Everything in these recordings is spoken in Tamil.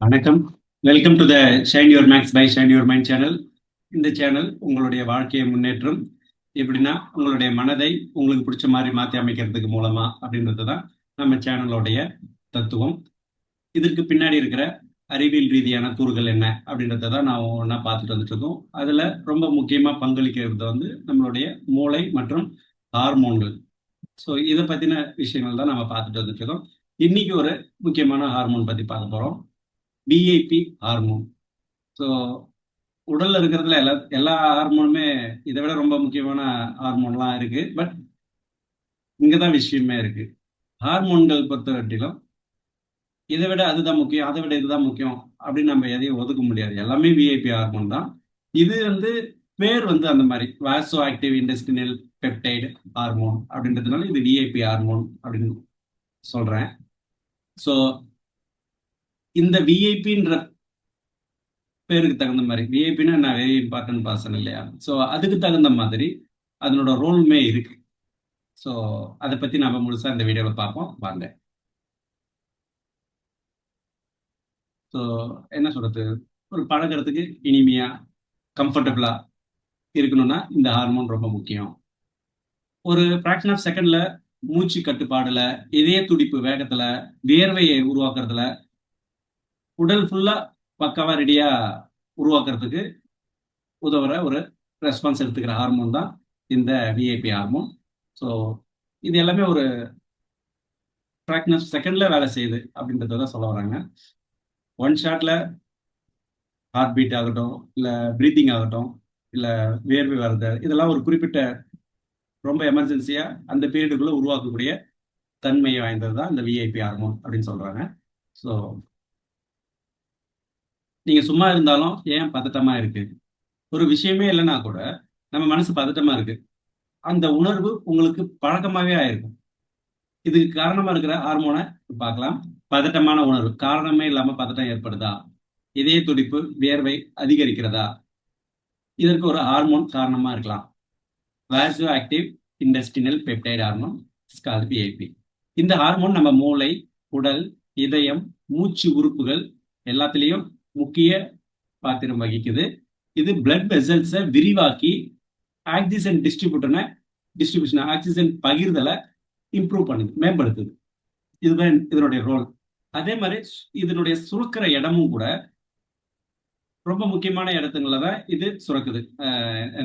வணக்கம். Welcome to the shine your max by shine your mind channel இந்த சேனல் உங்களுடைய வாழ்க்கையை முன்னேற்றம். எப்படின்னா உங்களுடைய மனதை உங்களுக்கு பிடிச்ச மாதிரி மாற்றி அமைக்கிறதுக்கு மூலமா அப்படின்றது தான் நம்ம சேனலோடைய தத்துவம். இதற்கு பின்னாடி இருக்கிற அறிவியல் ரீதியான கூறுகள் என்ன அப்படின்றத தான் நான் ஒன்றா பார்த்துட்டு வந்துட்டு இருக்கோம் அதில் ரொம்ப முக்கியமாக பங்களிக்கிறது வந்து நம்மளுடைய மூளை மற்றும் ஹார்மோன்கள் ஸோ இதை பற்றின விஷயங்கள் தான் நம்ம பார்த்துட்டு வந்துட்டு இருக்கோம் இன்னைக்கு ஒரு முக்கியமான ஹார்மோன் பற்றி பார்க்க போகிறோம் பிஐபி ஹார்மோன் ஸோ உடல்ல இருக்கிறதுல எல்லா எல்லா ஹார்மோனுமே இதை விட ரொம்ப முக்கியமான ஹார்மோன்லாம் இருக்கு. பட் இங்கே தான் விஷயமே இருக்கு. ஹார்மோன்கள் பொறுத்தவரையிலும் இதை விட அதுதான் முக்கியம் அதை விட இதுதான் முக்கியம் அப்படின்னு நம்ம எதையும் ஒதுக்க முடியாது. எல்லாமே விஐபி ஹார்மோன் தான். இது வந்து பேர் வந்து அந்த மாதிரி வாசோ ஆக்டிவ் இண்டஸ்ட்ரியல் பெப்டைடு ஹார்மோன் அப்படின்றதுனால இது விஐபி ஹார்மோன் அப்படின்னு சொல்றேன். ஸோ இந்த விஐபின்ற பேருக்கு தகுந்த மாதிரி விஐபின்னா நான் வெரி இம்பார்ட்டன்ட் பர்சன் இல்லையா? ஸோ அதுக்கு தகுந்த மாதிரி அதனோட ரோலுமே இருக்கு. ஸோ அதை பத்தி நாம முழுசா இந்த வீடியோவில் பார்ப்போம். வாங்க. ஸோ என்ன சொல்றது? ஒரு பழகிறதுக்கு இனிமையா கம்ஃபர்டபுளா இருக்கணும்னா இந்த ஹார்மோன் ரொம்ப முக்கியம். ஒரு ஃப்ராக்ஷன் ஆஃப் செகண்ட்ல மூச்சு கட்டுப்பாடுல இதய துடிப்பு வேகத்துல வியர்வையை உருவாக்குறதுல உடல் ஃபுல்லா பக்காவா ரெடியா உருவாக்குறதுக்கு உதவுற ஒரு ரெஸ்பான்ஸ் எடுத்துக்கிற ஹார்மோன் தான் இந்த விஐபி ஹார்மோன் ஸோ இது எல்லாமே ஒரு ஃப்ராக்னஸ் செகண்ட்ல வேலை செய்யுது அப்படின்றத தான் சொல்ல வராங்க. ஒன் ஷாட்ல ஹார்ட் பீட் ஆகட்டும் இல்லை ப்ரீத்திங் ஆகட்டும் இல்லை வேர்வை வர்றது இதெல்லாம் ஒரு குறிப்பிட்ட ரொம்ப எமர்ஜென்சியா அந்த பீரியடுக்குள்ள உருவாக்கக்கூடிய தன்மையை வாய்ந்தது தான் இந்த விஐபி ஹார்மோன் அப்படின்னு சொல்றாங்க. ஸோ நீங்க சும்மா இருந்தாலும் ஏன் பதட்டமா இருக்கு? ஒரு விஷயமே இல்லைன்னா கூட நம்ம மனசு பதட்டமா இருக்கு. அந்த உணர்வு உங்களுக்கு பழக்கமாவே ஆயிருக்கும். இதுக்கு காரணமா இருக்கிற ஹார்மோனை பார்க்கலாம். பதட்டமான உணர்வு. காரணமே இல்லாம பதட்டம் ஏற்படுதா? இதய துடிப்பு வியர்வை அதிகரிக்கிறதா? இதற்கு ஒரு ஹார்மோன் காரணமா இருக்கலாம். Vasoactive intestinal peptide hormone ஸ்கால் பிஐபி இந்த ஹார்மோன் நம்ம மூளை உடல் இதயம் மூச்சு உறுப்புகள் எல்லாத்துலேயும் முக்கிய பாத்திரம் வகிக்குது. இது பிளட் வெசல்ஸை விரிவாக்கி ஆக்சிஜன் டிஸ்ட்ரிபியூட்டனை டிஸ்ட்ரிபியூஷன் ஆக்சிஜன் பகிர்தலை இம்ப்ரூவ் பண்ணுது மேம்படுத்துது. இதுதான் இதனுடைய ரோல் அதே மாதிரி இதனுடைய சுருக்கிற இடமும் கூட ரொம்ப முக்கியமான இடத்துங்கள தான் இது சுரக்குது.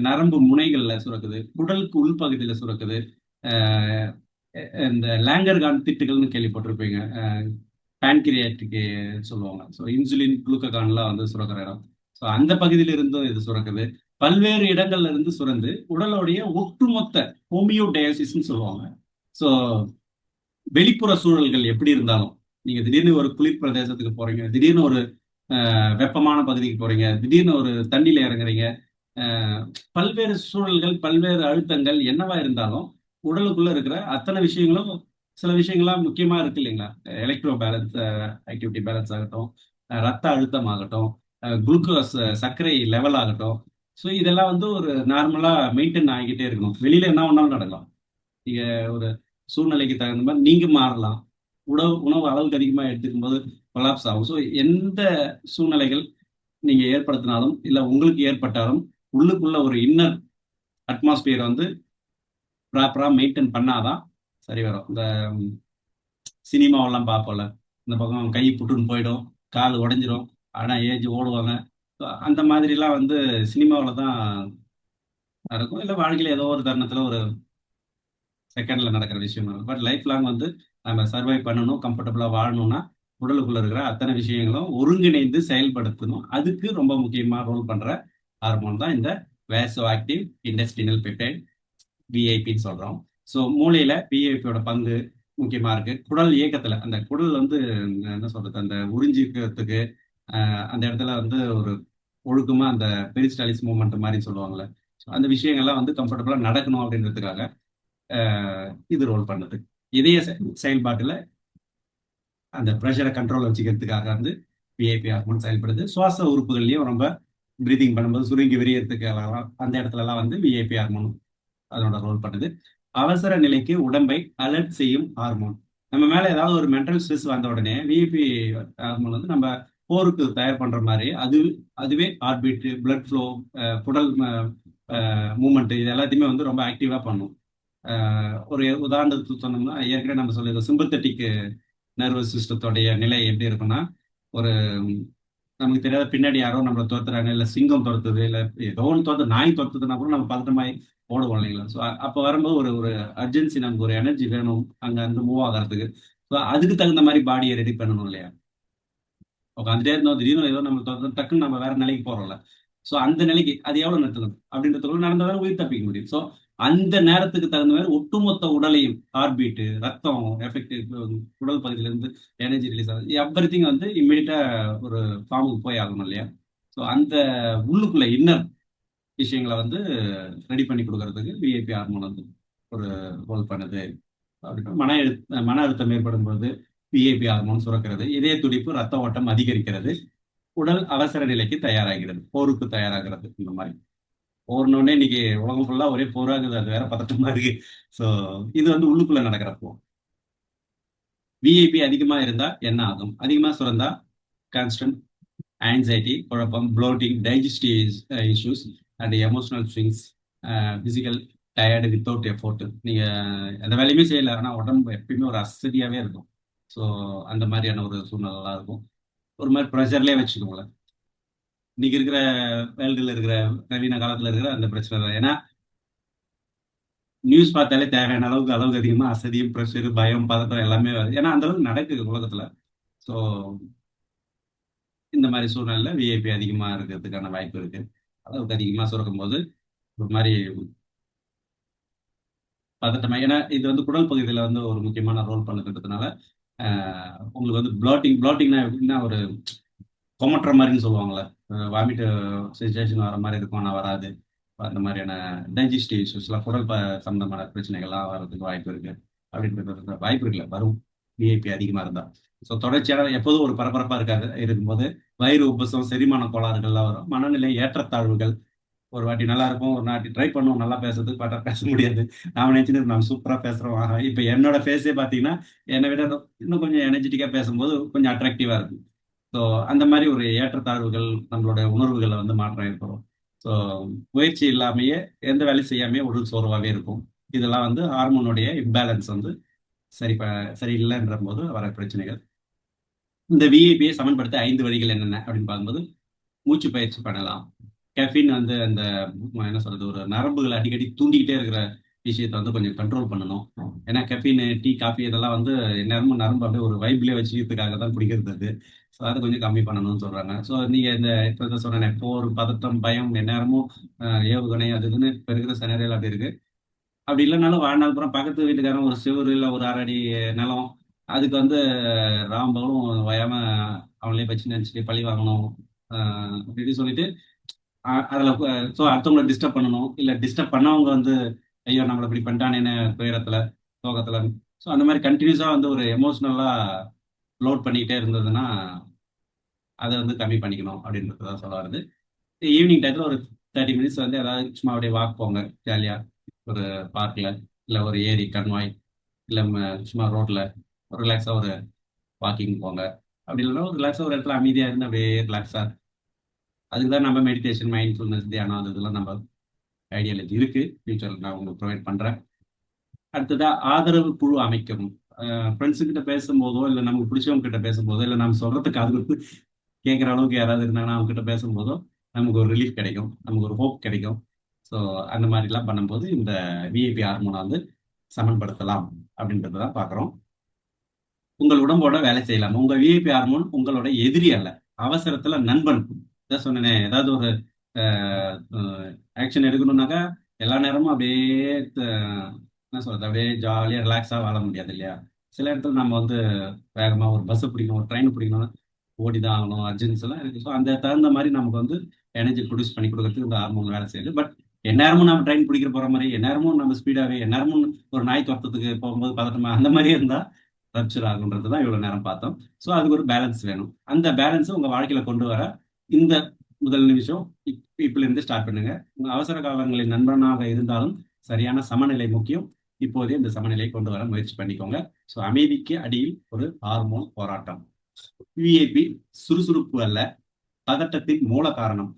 நரம்பு முனைகளில் சுரக்குது உடலுக்கு உள்பகுதியில் சுரக்குது. இந்த லேங்கர்கான் திட்டுகள்னு கேள்விப்பட்டிருப்பீங்க. பேன்கிரியாட்டிக்கு சொல்லுவாங்க. ஸோ இன்சுலின் குளுக்ககான்லாம் வந்து சுரக்கிற இடம். ஸோ அந்த பகுதியில இருந்தும் இது சுரக்குது. பல்வேறு இடங்கள்ல இருந்து சுரந்து உடலுடைய ஒட்டுமொத்த ஹோமியோ டயாசிஸ்ன்னு சொல்லுவாங்க. ஸோ வெளிப்புற சூழல்கள் எப்படி இருந்தாலும் நீங்க திடீர்னு ஒரு குளிர் பிரதேசத்துக்கு போறீங்க திடீர்னு ஒரு வெப்பமான பகுதிக்கு போறீங்க திடீர்னு ஒரு தண்ணியில இறங்குறீங்க பல்வேறு சூழல்கள் பல்வேறு அழுத்தங்கள் என்னவா இருந்தாலும் உடலுக்குள்ள இருக்கிற அத்தனை விஷயங்களும் சில விஷயங்கள்லாம் முக்கியமா இருக்கு இல்லைங்களா? எலக்ட்ரோ பேலன்ஸ் ஆக்டிவிட்டி பேலன்ஸ் ஆகட்டும் ரத்த அழுத்தம் ஆகட்டும் குளுக்கோஸ் சர்க்கரை லெவல் ஆகட்டும். ஸோ இதெல்லாம் வந்து ஒரு நார்மலாக மெயின்டைன் ஆகிக்கிட்டே இருக்கணும். வெளியில் என்ன ஒன்றாலும் நடக்கலாம். நீங்கள் ஒரு சூழ்நிலைக்கு தகுந்த மாதிரி நீங்கள் மாறலாம். உணவு உணவு அளவுக்கு அதிகமாக எடுத்துக்கும் போது கொலாப்ஸ் ஆகும். ஸோ எந்த சூழ்நிலைகள் நீங்கள் ஏற்படுத்தினாலும் இல்லை உங்களுக்கு ஏற்பட்டாலும் உள்ளுக்குள்ள ஒரு இன்னர் அட்மாஸ்பியர் வந்து ப்ராப்பராக மெயின்டைன் பண்ணாதான் சரி வரும். இந்த சினிமாவெல்லாம் பார்ப்போம்ல. இந்த பக்கம் கை புட்டுன்னு போயிடும் கால் உடஞ்சிரும் ஆனால் ஏஜ் ஓடுவாங்க. அந்த மாதிரிலாம் வந்து சினிமாவில் தான் நடக்கும். இல்லை வாழ்க்கையில் ஏதோ ஒரு தருணத்தில் ஒரு செகண்டில் நடக்கிற விஷயம் இருக்கும். பட் லைஃப் லாங் வந்து நம்ம சர்வை பண்ணணும் கம்ஃபர்டபுளாக வாழணும்னா உடலுக்குள்ள இருக்கிற அத்தனை விஷயங்களும் ஒருங்கிணைந்து செயல்படுத்தணும். அதுக்கு ரொம்ப முக்கியமாக ரோல் பண்ணுற ஹார்மோன் தான் இந்த வேசோ ஆக்டிவ் இண்டஸ்ட்ரியல் பெப்டைட் விஐபின்னு சொல்கிறோம் ஸோ மூளையில பிஏபியோட பங்கு முக்கியமா இருக்கு. குடல் இயக்கத்துல அந்த குடல் வந்து என்ன சொல்றது அந்த உறிஞ்சிக்கிறதுக்கு அந்த இடத்துல வந்து ஒரு ஒழுக்கமாக அந்த பெரிஸ்டாலிஸ் மூமெண்ட் மாதிரி சொல்லுவாங்கல்ல. அந்த விஷயங்கள்லாம் வந்து கம்ஃபர்டபுளாக நடக்கணும் அப்படின்றதுக்காக இது ரோல் பண்ணுது. இதய செயல்பாட்டில் அந்த ப்ரெஷரை கண்ட்ரோல் வச்சுக்கிறதுக்காக வந்து பிஐபி ஹார்மோன் செயல்படுது. சுவாச உறுப்புகள்லையும் ரொம்ப ப்ரீதிங் பண்ணும்போது சுருங்கி விரியறதுக்கு அந்த இடத்துலலாம் வந்து விஐபி ஹார்மோன் அதனோட ரோல் பண்ணுது. அவசர நிலைக்கு உடம்பை அலர்ட் செய்யும் ஹார்மோன் நம்ம மேல ஏதாவது ஒரு மென்டல் ஸ்ட்ரெஸ் வந்த உடனே விஇபி ஹார்மோன் வந்து நம்ம போருக்கு தயார் பண்ற மாதிரி அது அதுவே ஹார்ட் பிளட் ஃப்ளோ குடல் மூமெண்ட் இது எல்லாத்தையுமே வந்து ரொம்ப ஆக்டிவா பண்ணும். ஒரு உதாரணத்துக்கு சொன்னோம்னா ஏற்கனவே நம்ம சொல்லியிருக்கோம் சிம்பத்தட்டிக் நர்வஸ் சிஸ்டத்தோடைய நிலை எப்படி இருக்குன்னா ஒரு நமக்கு தெரியாத பின்னாடி யாரோ நம்மளை துரத்துறாங்க இல்லை சிங்கம் துரத்துது இல்லை ஏதோ ஒன்று துரத்து நாய் துரத்துதுன்னா கூட நம்ம பதட்டமாய் ஓடுவோம் இல்லைங்களா? ஸோ அப்போ வரும்போது ஒரு ஒரு அர்ஜென்சி நமக்கு ஒரு எனர்ஜி வேணும் அங்கே இருந்து மூவ் ஆகிறதுக்கு. ஸோ அதுக்கு தகுந்த மாதிரி பாடியை ரெடி பண்ணணும் இல்லையா? உட்காந்துட்டே இருந்தோம் திடீர்னு ஏதோ நம்ம துரத்து டக்குன்னு நம்ம வேற நிலைக்கு போறோம்ல. ஸோ அந்த நிலைக்கு அது எவ்வளவு நிறுத்தணும்? அப்படின்றதுக்குள்ள நடந்தாலும் உயிர் தப்பிக்க முடியும். ஸோ அந்த நேரத்துக்கு தகுந்த மாதிரி ஒட்டுமொத்த உடலையும் ஹார்ட்பீட்டு ரத்தம் எஃபெக்ட் உடல் பகுதியிலேருந்து எனர்ஜி ரிலீஸ் ஆகுது. எவ்ரி திங் வந்து இம்மீடியட்டாக ஒரு ஃபார்முக்கு போய் ஆகணும் இல்லையா? ஸோ அந்த உள்ளுக்குள்ள இன்னர் விஷயங்களை வந்து ரெடி பண்ணி கொடுக்கறதுக்கு விஐபி ஹார்மோன் வந்து ஒரு ரோல் பண்ணுது. அப்படின்னா மன எழுத்த மன அழுத்தம் ஏற்படும் போது விஐபி ஹார்மோன் சுரக்கிறது இதய துடிப்பு ரத்த ஓட்டம் அதிகரிக்கிறது உடல் அவசர நிலைக்கு தயாராகிறது போருக்கு தயாராகிறது இந்த மாதிரி. ஓடணுன்னே இன்னைக்கு உலகம் ஃபுல்லா ஒரே போராகுது அது வேற பதட்டமா இருக்கு. ஸோ இது வந்து உள்ளுக்குள்ள நடக்கிறப்போ. விஐபி அதிகமா இருந்தா என்ன ஆகும்? அதிகமா சுரந்தா கான்ஸ்டன்ட் ஆன்சைட்டி குழப்பம் bloating digestive issues and emotional swings physical tired without effort நீங்கள் எந்த வேலையுமே செய்யல. உடம்பு எப்பயுமே ஒரு அசதியாகவே இருக்கும். ஸோ அந்த மாதிரியான ஒரு சூழ்நிலைலாம் இருக்கும். ஒரு மாதிரி ப்ரெஷர்லேயே வச்சுக்கோங்களேன். இன்னைக்கு இருக்கிற வேல்டில் இருக்கிற நவீன காலத்துல இருக்கிற அந்த பிரச்சனை தான். ஏன்னா நியூஸ் பார்த்தாலே தேவையான அளவுக்கு அளவுக்கு அதிகமா அசதியும் ப்ரெஷர் பயம் பதட்டம் எல்லாமே வருது. ஏன்னா அந்த அளவுக்கு நடக்குது உலகத்துல. ஸோ இந்த மாதிரி சூழ்நிலையில விஐபி அதிகமா இருக்கிறதுக்கான வாய்ப்பு இருக்கு. அளவுக்கு அதிகமா சுரக்கும் போது ஒரு மாதிரி பதட்டமா. ஏன்னா இது வந்து குடல் பகுதியில வந்து ஒரு முக்கியமான ரோல் பண்ணுறதுனால உங்களுக்கு வந்து ப்ளாட்டிங் பிளாட்டிங்னா எப்படின்னா ஒரு கொமட்டுற மாதிரின்னு சொல்லுவாங்கள்ல வாமிட் சுச்சுவேஷன் வர மாதிரி இருக்கும் ஆனால் வராது. அந்த மாதிரியான டைஜஸ்டிவ் இஷ்யூஸ்லாம் குடல் சம்மந்தமான சம்பந்தமான பிரச்சனைகள்லாம் வர்றதுக்கு வாய்ப்பு இருக்கு. அப்படின்றது வாய்ப்பு இருக்குல்ல. வரும். விஐபி அதிகமாக இருந்தா. ஸோ தொடர்ச்சியாக எப்போதும் ஒரு பரபரப்பாக இருக்காது இருக்கும்போது வயிறு உபசம் செரிமான கோளாறுகள்லாம் வரும். மனநிலை ஏற்றத்தாழ்வுகள். ஒரு வாட்டி நல்லா இருக்கும் ஒரு நாட்டி ட்ரை பண்ணுவோம் நல்லா பேசுறதுக்கு பார்த்தா பேச முடியாது. நாம நினைச்சுட்டு நம்ம சூப்பராக பேசுகிறோம் ஆஹா இப்போ என்னோட ஃபேஸே பாத்தீங்கன்னா என்னை விட இன்னும் கொஞ்சம் எனர்ஜெட்டிக்கா பேசும்போது கொஞ்சம் அட்ராக்டிவா இருக்கும். ஸோ அந்த மாதிரி ஒரு ஏற்றத்தாழ்வுகள் நம்மளோட உணர்வுகளை வந்து மாற்றம் ஏற்படும். ஸோ முயற்சி இல்லாமையே எந்த வேலையும் செய்யாமையே உடல் சோர்வாகவே இருக்கும். இதெல்லாம் வந்து ஹார்மோனுடைய இம்பேலன்ஸ் வந்து சரி ப சரியில்லைன்ற போது வர பிரச்சனைகள். இந்த விஐபியை சமன்படுத்த ஐந்து வழிகள் என்னென்ன அப்படின்னு பார்க்கும்போது மூச்சு பயிற்சி பண்ணலாம். கெஃபின் வந்து அந்த என்ன சொல்றது ஒரு நரம்புகளை அடிக்கடி தூண்டிக்கிட்டே இருக்கிற விஷயத்தை வந்து கொஞ்சம் கண்ட்ரோல் பண்ணணும். ஏன்னா கெஃபின் டீ காஃபி இதெல்லாம் வந்து நேரமும் நரம்பு அப்படியே ஒரு வைப்லேயே வச்சுக்கிறதுக்காக தான் குடிக்கிறது அது. ஸோ அதை கொஞ்சம் கம்மி பண்ணணும்னு சொல்றாங்க. ஸோ நீங்க இந்த இப்போ சொன்னேன் இப்போ ஒரு பதட்டம் பயம் எந்நேரமும் ஏவுகணை அது இதுன்னு இப்போ இருக்கிற சனரியில் அப்படி இருக்கு. அப்படி இல்லைனாலும் வாழ்நாள் புறம் பக்கத்து வீட்டுக்காரன் ஒரு சிவரு இல்லை ஒரு அரடி நிலம் அதுக்கு வந்து ராம்பகளும் வயாம அவங்களே வச்சு நினச்சிட்டு பழி வாங்கணும் அப்படின்னு சொல்லிட்டு அதில் ஸோ அடுத்தவங்களை டிஸ்டர்ப் பண்ணணும். இல்லை டிஸ்டர்ப் பண்ணவங்க வந்து ஐயோ நம்மளை இப்படி பண்ணிட்டானேன்னு துயரத்துல சோகத்தில். ஸோ அந்த மாதிரி கண்டினியூஸாக வந்து ஒரு எமோஷ்னலாக லோட் பண்ணிக்கிட்டே இருந்ததுன்னா அதை வந்து கம்மி பண்ணிக்கணும் அப்படின்றது தான் சொல்ல வருது ஈவினிங் டயத்தில் ஒரு தேர்ட்டி மினிட்ஸ் வந்து ஏதாவது சும்மா அப்படியே வாக் போங்க ஜாலியாக ஒரு பார்க்கில் இல்லை ஒரு ஏரி கண்வாய் இல்லை சும்மா ரோட்டில் ஒரு ரிலாக்ஸாக ஒரு வாக்கிங் போங்க. அப்படி இல்லைன்னா ஒரு ரிலாக்ஸாக ஒரு இடத்துல அமைதியாக இருந்து அப்படியே ரிலாக்ஸாக அதுக்கு தான் நம்ம மெடிடேஷன் மைண்ட்ஃபுல்னஸ் தியானம் அது இதெல்லாம் நம்ம ஐடியாலஜி இருக்கு. ஃபியூச்சரில் நான் உங்களுக்கு ப்ரொவைட் பண்ணுறேன் அடுத்ததாக ஆதரவு குழு அமைக்கணும் ஃப்ரெண்ட்ஸுக்கிட்ட பேசும்போதோ இல்லை நமக்கு பிடிச்சவங்க கிட்ட பேசும்போதோ இல்லை நம்ம சொல்றதுக்கு அது கேட்குற அளவுக்கு யாராவது இருந்தாங்கன்னா அவங்க கிட்ட பேசும்போதோ நமக்கு ஒரு ரிலீஃப் கிடைக்கும். நமக்கு ஒரு ஹோப் கிடைக்கும். ஸோ அந்த மாதிரிலாம் பண்ணும்போது இந்த விஐபி ஹார்மோனை வந்து சமன்படுத்தலாம் அப்படின்றத தான் பார்க்குறோம். உங்கள் உடம்போட வேலை செய்யலாம். உங்கள் விஐபி ஹார்மோன் உங்களோட எதிரி அல்ல. அவசரத்தில் நண்பன். இதான் சொன்னேனே ஏதாவது ஒரு ஆக்ஷன் எடுக்கணும்னாக்கா எல்லா நேரமும் அப்படியே என்ன சொல்றது? அப்படியே ஜாலியாக ரிலாக்ஸாக வாழ முடியாது இல்லையா? சில இடத்துல நம்ம வந்து வேகமாக ஒரு பஸ்ஸு பிடிக்கணும் ஒரு ட்ரெயின் பிடிக்கணும் ஓடி தான் ஆகணும் அர்ஜென்ஸ் எல்லாம் இருக்குது ஸோ அந்த தகுந்த மாதிரி நமக்கு வந்து எனர்ஜி ப்ரொடியூஸ் பண்ணி கொடுக்கறதுக்கு இந்த ஹார்மோன் வேலை செய்யுது. பட் எந்நேரமும் நம்ம ட்ரெயின் பிடிக்கிற போகிற மாதிரி எந்நேரமும் நம்ம ஸ்பீடாகவே எந்நேரமும் ஒரு நாய் துரத்துறதுக்கு போகும்போது பதட்டமாக அந்த மாதிரி இருந்தால் ரப்சர் ஆகுன்றது தான் இவ்வளோ நேரம் பார்த்தோம். ஸோ அதுக்கு ஒரு பேலன்ஸ் வேணும். அந்த பேலன்ஸை உங்கள் வாழ்க்கையில் கொண்டு வர இந்த முதல் நிமிஷம். இப்பிலிருந்து ஸ்டார்ட் பண்ணுங்க. உங்கள் அவசர காலங்களில் நண்பனாக இருந்தாலும் சரியான சமநிலை முக்கியம். இப்போதே இந்த சமநிலையை கொண்டு வர முயற்சி பண்ணிக்கோங்க. ஸோ அமைதிக்கு அடியில் ஒரு ஹார்மோன் போராட்டம். விஐபி சுறுசுறுப்பு அல்ல பதட்டத்தின் மூல காரணம்.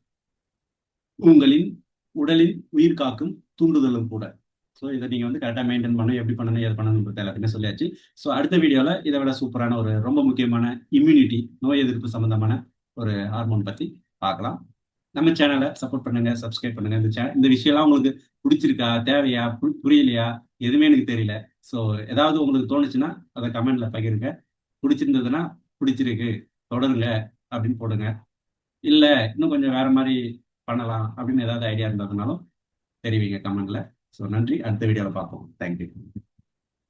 உங்களின் உடலின் உயிர் காக்கும் தூண்டுதலும் கூட. ஸோ இதை நீங்கள் வந்து கரெக்டாக மெயின்டைன் பண்ணணும். எப்படி பண்ணணும் எது பண்ணணுன்றது எல்லாத்தையுமே சொல்லியாச்சு. ஸோ அடுத்த வீடியோவில் இதை விட சூப்பரான ஒரு ரொம்ப முக்கியமான இம்யூனிட்டி நோய் எதிர்ப்பு சம்பந்தமான ஒரு ஹார்மோன் பற்றி பார்க்கலாம். நம்ம சேனலை சப்போர்ட் பண்ணுங்க சப்ஸ்கிரைப் பண்ணுங்க. இந்த சேனல் இந்த விஷயம்லாம் உங்களுக்கு பிடிச்சிருக்கா தேவையா புரியலையா எதுவுமே எனக்கு தெரியல. ஸோ ஏதாவது உங்களுக்கு தோணுச்சுன்னா அதை கமெண்ட்ல பகிருங்க. பிடிச்சிருந்ததுன்னா பிடிச்சிருக்கு தொடருங்க அப்படின்னு போடுங்க. இல்லை இன்னும் கொஞ்சம் வேற மாதிரி பண்ணலாம் அப்படின்னு ஏதாவது ஐடியா இருந்ததுனாலும் தெரிவிங்க கமெண்ட்ல ஸோ நன்றி. அடுத்த வீடியோவில் பார்ப்போம். தேங்க்யூ